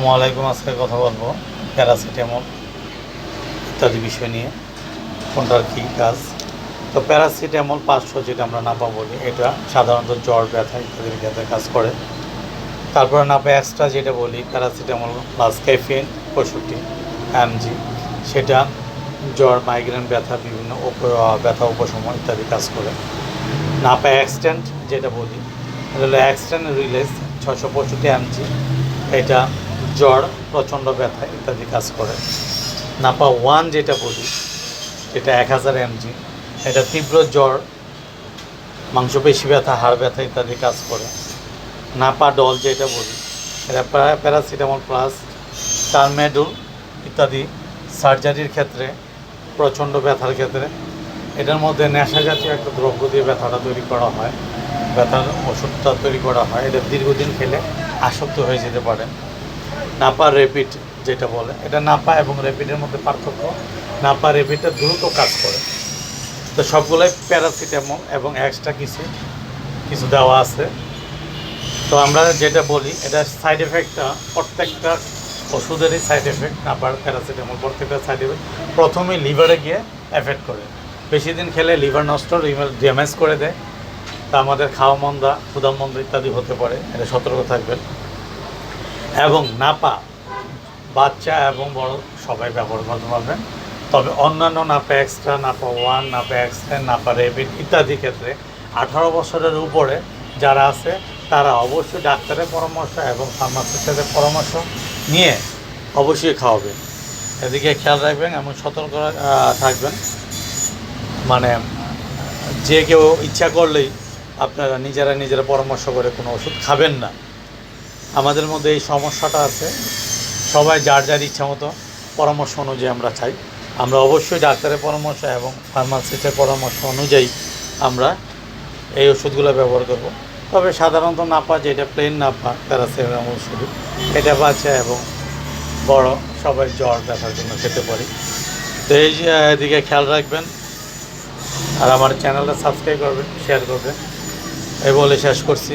আসসালামাইকুম আজকে কথা বলব প্যারাসিটামল ইত্যাদি বিষয় নিয়ে। কোনটার কী কাজ? তো প্যারাসিটামল পাঁচশো যেটা আমরা নাপা বলি, এটা সাধারণত জ্বর, ব্যথা ইত্যাদি ব্যথায় কাজ করে। তারপরে নাপা এক্সট্রা যেটা বলি, প্যারাসিটামল প্লাস ক্যাফিন পঁয়ষট্টি এমজি, সেটা জ্বর, মাইগ্রেন, ব্যথা, বিভিন্ন ব্যথা উপশম ইত্যাদি কাজ করে। নাপা এক্সটেন্ট যেটা বলি হলো এক্সটেন্ট রিলেজ ছশো পঁয়ষট্টি এমজি, এটা জ্বর, প্রচণ্ড ব্যথা ইত্যাদি কাজ করে। নাপা ওয়ান যেটা বলি এটা এক হাজার এমজি। এটা তীব্র জ্বর, মাংসপেশি ব্যথা, হাড় ব্যথা ইত্যাদি কাজ করে। নাপা ডল যেটা বলি, এটা প্যা- প্যারাসিটামল প্লাস টার্মেডুল ইত্যাদি সার্জারির ক্ষেত্রে, প্রচণ্ড ব্যথার ক্ষেত্রে। এটার মধ্যে নেশা জাতীয় একটা দ্রব্য দিয়ে ব্যথাটা তৈরি করা হয়। ব্যথার ওষুধটা তৈরি করা হয়। এটা দীর্ঘদিন খেলে আসক্ত হয়ে যেতে পারে। নাপা রেপিড যেটা বলে, এটা নাপা এবং রেপিডের মধ্যে পার্থক্য। নাপা রেপিডটা দ্রুত কাজ করে। তো সবগুলোই প্যারাসিটামল এবং এক্সট্রা কিছু কিছু দেওয়া আছে। তো আমরা যেটা বলি, এটা সাইড এফেক্টটা প্রত্যেকটা ওষুধেরই সাইড এফেক্ট। নাপার প্যারাসিটামল প্রত্যেকটা সাইড এফেক্ট। প্রথমে লিভারে গিয়ে এফেক্ট করে। বেশি দিন খেলে লিভার নষ্ট, লিভার ড্যামেজ করে দেয়। তা আমাদের খাওয়া মন্দা ক্ষুদা মন্দা ইত্যাদি হতে পারে। এটা সতর্ক থাকবেন। এবং নাপা, বাচ্চা এবং বড় সবাই ব্যবহার করতে পারবেন। তবে অন্যান্য Napa extra Napa one Napa extra Napa rapid ইত্যাদি ক্ষেত্রে আঠারো বছরের উপরে যারা আছে, তারা অবশ্যই ডাক্তারের পরামর্শ এবং ফার্মাসিস্টের পরামর্শ নিয়ে অবশ্যই খাওয়াবেন। এদিকে খেয়াল রাখবেন এবং সতর্ক থাকবেন। মানে যে কেউ ইচ্ছা করলেই আপনারা নিজেরা নিজেরা পরামর্শ করে কোনো ওষুধ খাবেন না। আমাদের মধ্যে এই সমস্যাটা আছে। সবাই যার যার ইচ্ছা মতো পরামর্শ অনুযায়ী আমরা চাই। আমরা অবশ্যই ডাক্তারের পরামর্শ এবং ফার্মাসিস্টের পরামর্শ অনুযায়ী আমরা এই ওষুধগুলো ব্যবহার করব। তবে সাধারণত নাপা যেটা প্লেন নাপা প্যারাসিটামল ওষুধ এটা বাচ্চা এবং বড় সবাই জ্বর ব্যথার জন্য খেতে পারি। তো এই এদিকে খেয়াল রাখবেন আর আমার চ্যানেলটা সাবস্ক্রাইব করবেন শেয়ার করবেন। এই বলে শেষ করছি।